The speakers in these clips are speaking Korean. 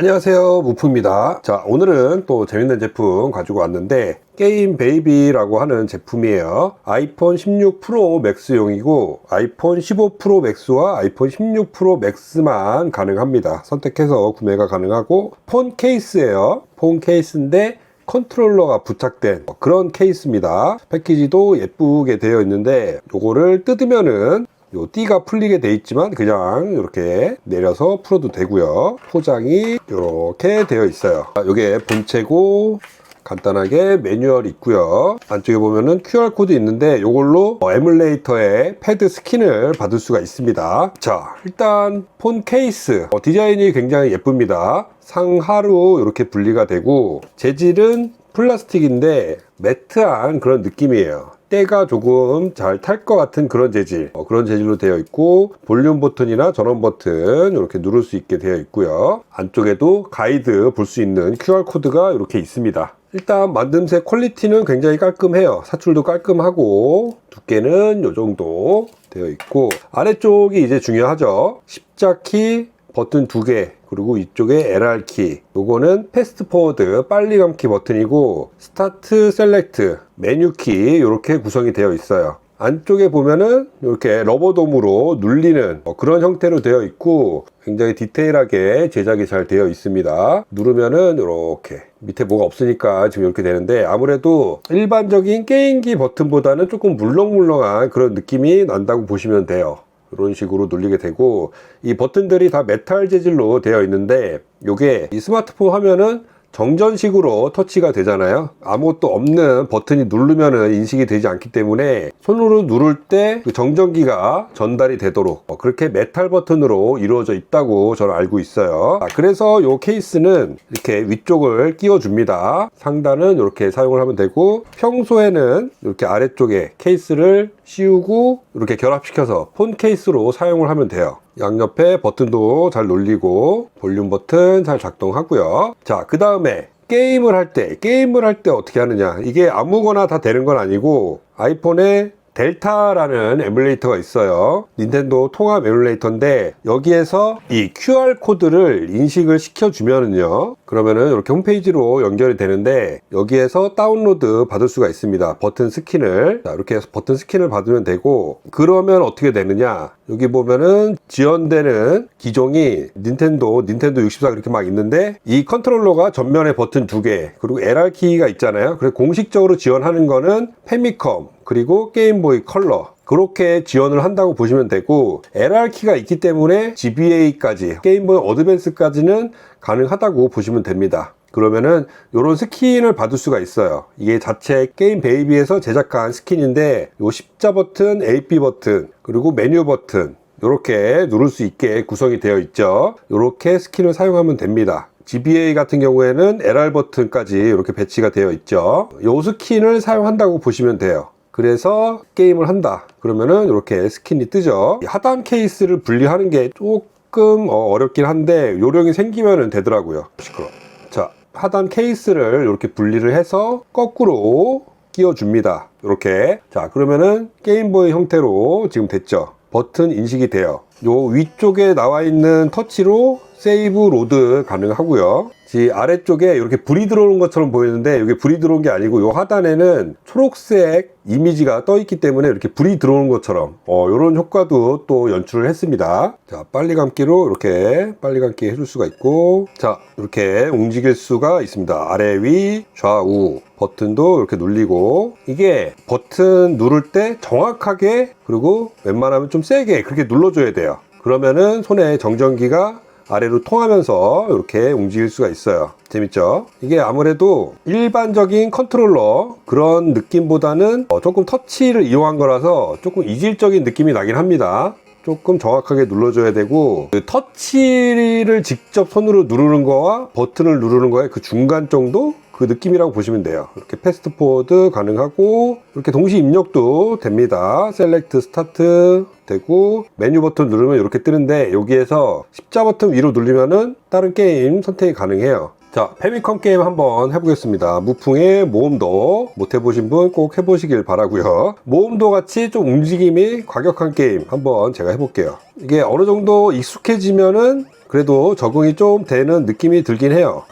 안녕하세요. 무프입니다. 자 오늘은 또 재밌는 제품 가지고 왔는데 게임 베이비라고 하는 제품이에요. 아이폰 16 프로 맥스용이고 아이폰 15 프로 맥스와 아이폰 16 프로 맥스만 가능합니다. 선택해서 구매가 가능하고 폰 케이스예요. 폰 케이스인데 컨트롤러가 부착된 그런 케이스입니다. 패키지도 예쁘게 되어 있는데 요거를 뜯으면은 요 띠가 풀리게 돼 있지만 그냥 이렇게 내려서 풀어도 되고요. 포장이 이렇게 되어 있어요. 이게 본체고 간단하게 매뉴얼 있고요. 안쪽에 보면은 QR코드 있는데 이걸로 에뮬레이터의 패드 스킨을 받을 수가 있습니다. 자 일단 폰 케이스. 어, 디자인이 굉장히 예쁩니다. 상하로 이렇게 분리가 되고 재질은 플라스틱인데 매트한 그런 느낌이에요 때가 조금 잘 탈 것 같은 그런 재질. 어, 그런 재질로 되어 있고 볼륨 버튼이나 전원 버튼 이렇게 누를 수 있게 되어 있고요. 안쪽에도 가이드 볼 수 있는 QR코드가 이렇게 있습니다. 일단 만듦새 퀄리티는 굉장히 깔끔해요. 사출도 깔끔하고 두께는 이 정도 되어 있고 아래쪽이 이제 중요하죠. 십자키 버튼 두 개 그리고 이쪽에 LR키 요거는 패스트 포워드 빨리 감기 버튼이고 스타트 셀렉트 메뉴 키 이렇게 구성이 되어 있어요. 안쪽에 보면은 이렇게 러버돔으로 눌리는 어, 그런 형태로 되어 있고 굉장히 디테일하게 제작이 잘 되어 있습니다. 누르면은 이렇게 밑에 뭐가 없으니까 지금 이렇게 되는데 아무래도 일반적인 게임기 버튼보다는 조금 물렁물렁한 그런 느낌이 난다고 보시면 돼요 이런 식으로 눌리게 되고 이 버튼들이 다 메탈 재질로 되어 있는데 이게 이 스마트폰 화면은 정전식으로 터치가 되잖아요. 아무것도 없는 버튼이 누르면 인식이 되지 않기 때문에 손으로 누를 때 그 정전기가 전달이 되도록 어, 그렇게 메탈 버튼으로 이루어져 있다고 저는 알고 있어요. 아, 그래서 이 케이스는 이렇게 위쪽을 끼워 줍니다. 상단은 이렇게 사용을 하면 되고 평소에는 이렇게 아래쪽에 케이스를 씌우고 이렇게 결합시켜서 폰 케이스로 사용을 하면 돼요. 양옆에 버튼도 잘 눌리고 볼륨 버튼 잘 작동하고요. 자 그 다음에 게임을 할 때 게임을 할 때 어떻게 하느냐. 이게 아무거나 다 되는 건 아니고 아이폰에 델타라는 에뮬레이터가 있어요. 닌텐도 통합 에뮬레이터인데 여기에서 이 QR코드를 인식을 시켜 주면은요 그러면은 이렇게 홈페이지로 연결이 되는데 여기에서 다운로드 받을 수가 있습니다. 버튼 스킨을. 자, 이렇게 해서 버튼 스킨을 받으면 되고 그러면 어떻게 되느냐? 여기 보면은 지원되는 기종이 닌텐도 닌텐도 64 이렇게 막 있는데 이 컨트롤러가 전면에 버튼 두 개 그리고 LR 키가 있잖아요. 그래서 공식적으로 지원하는 거는 페미컴 그리고 게임보이 컬러. 그렇게 지원을 한다고 보시면 되고 LR키가 있기 때문에 GBA까지 게임보이 어드밴스까지는 가능하다고 보시면 됩니다. 그러면은 이런 스킨을 받을 수가 있어요. 이게 자체 게임 베이비에서 제작한 스킨인데 요 십자 버튼, AP 버튼 그리고 메뉴 버튼 이렇게 누를 수 있게 구성이 되어 있죠. 이렇게 스킨을 사용하면 됩니다. GBA 같은 경우에는 LR 버튼까지 이렇게 배치가 되어 있죠. 이 스킨을 사용한다고 보시면 돼요 그래서 게임을 한다. 그러면은 이렇게 스킨이 뜨죠. 하단 케이스를 분리하는 게 조금 어, 어렵긴 한데 요령이 생기면 되더라고요. 시끄러. 자 하단 케이스를 이렇게 분리를 해서 거꾸로 끼워 줍니다. 이렇게. 자 그러면은 게임보이 형태로 지금 됐죠. 버튼 인식이 돼요. 요 위쪽에 나와 있는 터치로 세이브 로드 가능하고요. 지 아래쪽에 이렇게 불이 들어오는 것처럼 보이는데 이게 불이 들어온 게 아니고 요 하단에는 초록색 이미지가 떠 있기 때문에 이렇게 불이 들어오는 것처럼 어, 이런 효과도 또 연출을 했습니다. 자 빨리 감기로 이렇게 빨리 감기 해줄 수가 있고 자 이렇게 움직일 수가 있습니다. 아래 위 좌우 버튼도 이렇게 눌리고 이게 버튼 누를 때 정확하게 그리고 웬만하면 좀 세게 그렇게 눌러줘야 돼요. 그러면은 손에 정전기가 아래로 통하면서 이렇게 움직일 수가 있어요. 재밌죠? 이게 아무래도 일반적인 컨트롤러 그런 느낌보다는 어, 조금 터치를 이용한 거라서 조금 이질적인 느낌이 나긴 합니다. 조금 정확하게 눌러줘야 되고 그 터치를 직접 손으로 누르는 거와 버튼을 누르는 거의 그 중간 정도 그 느낌이라고 보시면 돼요 이렇게 패스트 포워드 가능하고 이렇게 동시 입력도 됩니다 셀렉트 스타트 되고 메뉴 버튼 누르면 이렇게 뜨는데 여기에서 십자 버튼 위로 누르면은 다른 게임 선택이 가능해요 자, 페미컴 게임 한번 해보겠습니다. 무풍의 모험도 못 해보신 분 꼭 해보시길 바라고요. 모험도 같이 좀 움직임이 과격한 게임 한번 제가 해볼게요. 이게 어느 정도 익숙해지면은 그래도 적응이 좀 되는 느낌이 들긴 해요.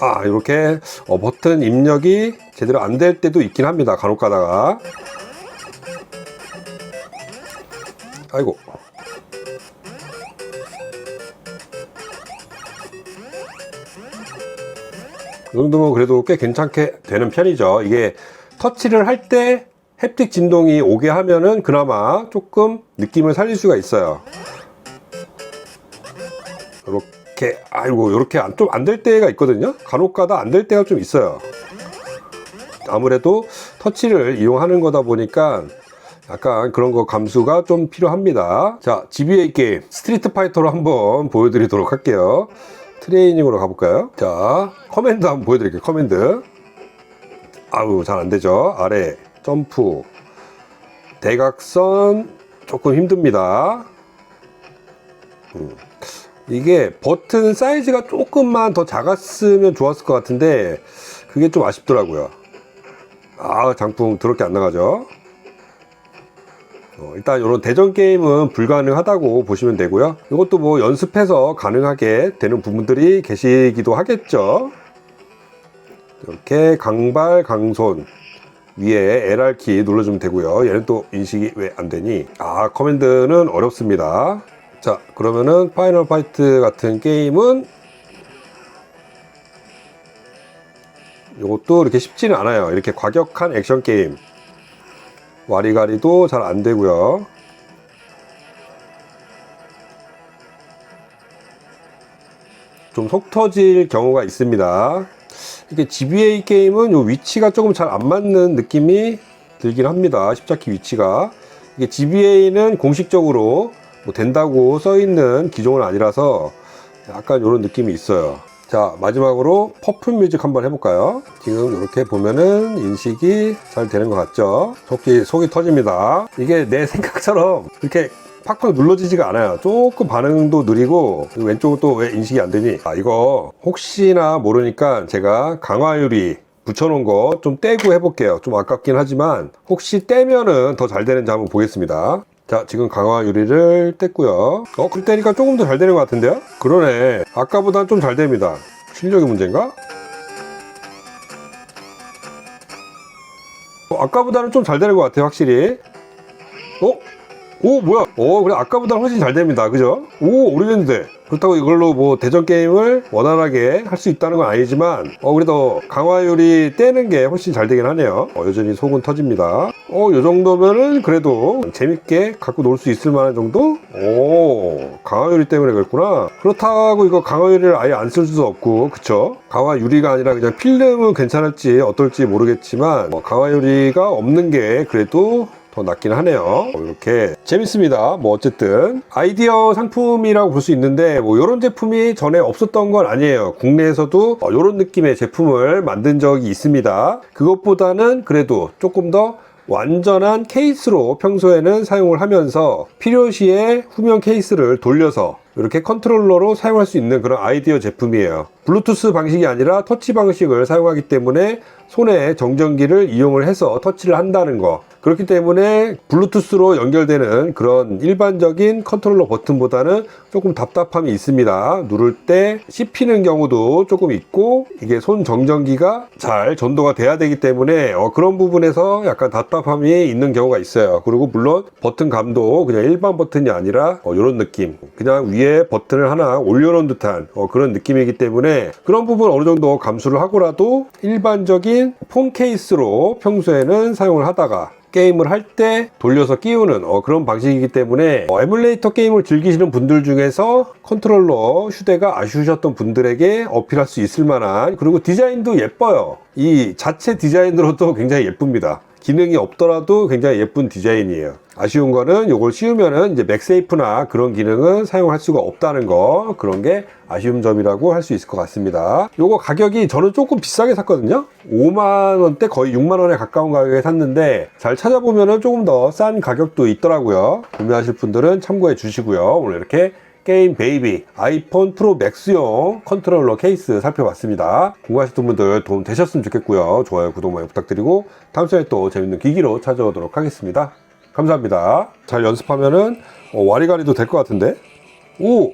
아, 이렇게 어, 버튼 입력이 제대로 안 될 때도 있긴 합니다. 간혹 가다가. 아이고. 이 정도면 그래도 꽤 괜찮게 되는 편이죠. 이게 터치를 할 때 햅틱 진동이 오게 하면은 그나마 조금 느낌을 살릴 수가 있어요. 이렇게 아이고 이렇게 좀 안 될 때가 있거든요. 간혹가다 안 될 때가 좀 있어요. 아무래도 터치를 이용하는 거다 보니까 약간 그런 거 감수가 좀 필요합니다. 자, GBA 게임 스트리트 파이터로 한번 보여드리도록 할게요. 트레이닝으로 가볼까요? 자, 커맨드 한번 보여드릴게요. 커맨드. 아우, 잘 안 되죠. 아래, 점프. 대각선 조금 힘듭니다. 음. 이게 버튼 사이즈가 조금만 더 작았으면 좋았을 것 같은데 그게 좀 아쉽더라고요. 아 장풍 더럽게 안 나가죠. 어, 일단 이런 대전 게임은 불가능하다고 보시면 되고요. 이것도 뭐 연습해서 가능하게 되는 부분들이 계시기도 하겠죠. 이렇게 강발 강손 위에 LR 키 눌러주면 되고요. 얘는 또 인식이 왜 안 되니? 아 커맨드는 어렵습니다. 자 그러면은 파이널 파이트 같은 게임은 이것도 이렇게 쉽지는 않아요. 이렇게 과격한 액션 게임. 와리가리도 잘 안 되고요. 좀 속 터질 경우가 있습니다. 이게 GBA 게임은 요 위치가 조금 잘 안 맞는 느낌이 들긴 합니다. 십자키 위치가. 이게 GBA는 공식적으로 뭐 된다고 써 있는 기종은 아니라서 약간 이런 느낌이 있어요. 자 마지막으로 퍼플 뮤직 한번 해볼까요? 지금 이렇게 보면은 인식이 잘 되는 것 같죠? 속이 속이 터집니다. 이게 내 생각처럼 이렇게 팍팍 눌러지지가 않아요. 조금 반응도 느리고 왼쪽은 또 왜 인식이 안 되니? 아 이거 혹시나 모르니까 제가 강화유리 붙여놓은 거 좀 떼고 해볼게요. 좀 아깝긴 하지만 혹시 떼면은 더 잘 되는지 한번 보겠습니다. 자, 지금 강화 유리를 뗐고요. 어, 그 떼니까 조금 더 잘 되는 것 같은데요? 그러네. 아까보단 좀 잘 됩니다. 실력의 문제인가? 어, 아까보다는 좀 잘 되는 것 같아요, 확실히. 어? 오, 뭐야? 오, 그래, 아까보다는 훨씬 잘 됩니다. 그죠? 오, 오래됐는데. 그렇다고 이걸로 뭐 대전 게임을 원활하게 할 수 있다는 건 아니지만, 어, 그래도 강화율이 떼는 게 훨씬 잘 되긴 하네요. 어, 여전히 속은 터집니다. 어, 요 정도면은 그래도 재밌게 갖고 놀 수 있을 만한 정도? 오, 강화유리 때문에 그랬구나. 그렇다고 이거 강화유리를 아예 안 쓸 수도 없고, 그쵸? 강화유리가 아니라 그냥 필름은 괜찮을지 어떨지 모르겠지만, 어, 강화유리가 없는 게 그래도 더 낫긴 하네요. 어, 이렇게 재밌습니다. 뭐 어쨌든 아이디어 상품이라고 볼 수 있는데 뭐 이런 제품이 전에 없었던 건 아니에요. 국내에서도 어, 이런 느낌의 제품을 만든 적이 있습니다. 그것보다는 그래도 조금 더 완전한 케이스로 평소에는 사용을 하면서 필요시에 후면 케이스를 돌려서 이렇게 컨트롤러로 사용할 수 있는 그런 아이디어 제품이에요. 블루투스 방식이 아니라 터치 방식을 사용하기 때문에 손에 정전기를 이용을 해서 터치를 한다는 거. 그렇기 때문에 블루투스로 연결되는 그런 일반적인 컨트롤러 버튼보다는 조금 답답함이 있습니다. 누를 때 씹히는 경우도 조금 있고 이게 손 정전기가 잘 전도가 돼야 되기 때문에 어, 그런 부분에서 약간 답답함이 있는 경우가 있어요. 그리고 물론 버튼감도 그냥 일반 버튼이 아니라 어, 이런 느낌. 그냥 위에 버튼을 하나 올려놓은 듯한 어, 그런 느낌이기 때문에 그런 부분 어느 정도 감수를 하고라도 일반적인 폰 케이스로 평소에는 사용을 하다가 게임을 할 때 돌려서 끼우는 어, 그런 방식이기 때문에 어, 에뮬레이터 게임을 즐기시는 분들 중에서 컨트롤러 휴대가 아쉬우셨던 분들에게 어필할 수 있을 만한 그리고 디자인도 예뻐요. 이 자체 디자인으로도 굉장히 예쁩니다 기능이 없더라도 굉장히 예쁜 디자인이에요. 아쉬운 거는 이걸 씌우면은 이제 맥세이프나 그런 기능은 사용할 수가 없다는 거 그런 게 아쉬운 점이라고 할 수 있을 것 같습니다. 요거 가격이 저는 조금 비싸게 샀거든요. 5만 원대 거의 6만 원에 가까운 가격에 샀는데 잘 찾아보면은 조금 더 싼 가격도 있더라고요. 구매하실 분들은 참고해 주시고요. 오늘 이렇게 게임 베이비 아이폰 프로 맥스용 컨트롤러 케이스 살펴봤습니다. 궁금하셨던 분들 도움 되셨으면 좋겠고요. 좋아요, 구독 많이 부탁드리고 다음 시간에 또 재밌는 기기로 찾아오도록 하겠습니다. 감사합니다. 잘 연습하면은 어, 와리가리도 될 것 같은데? 오!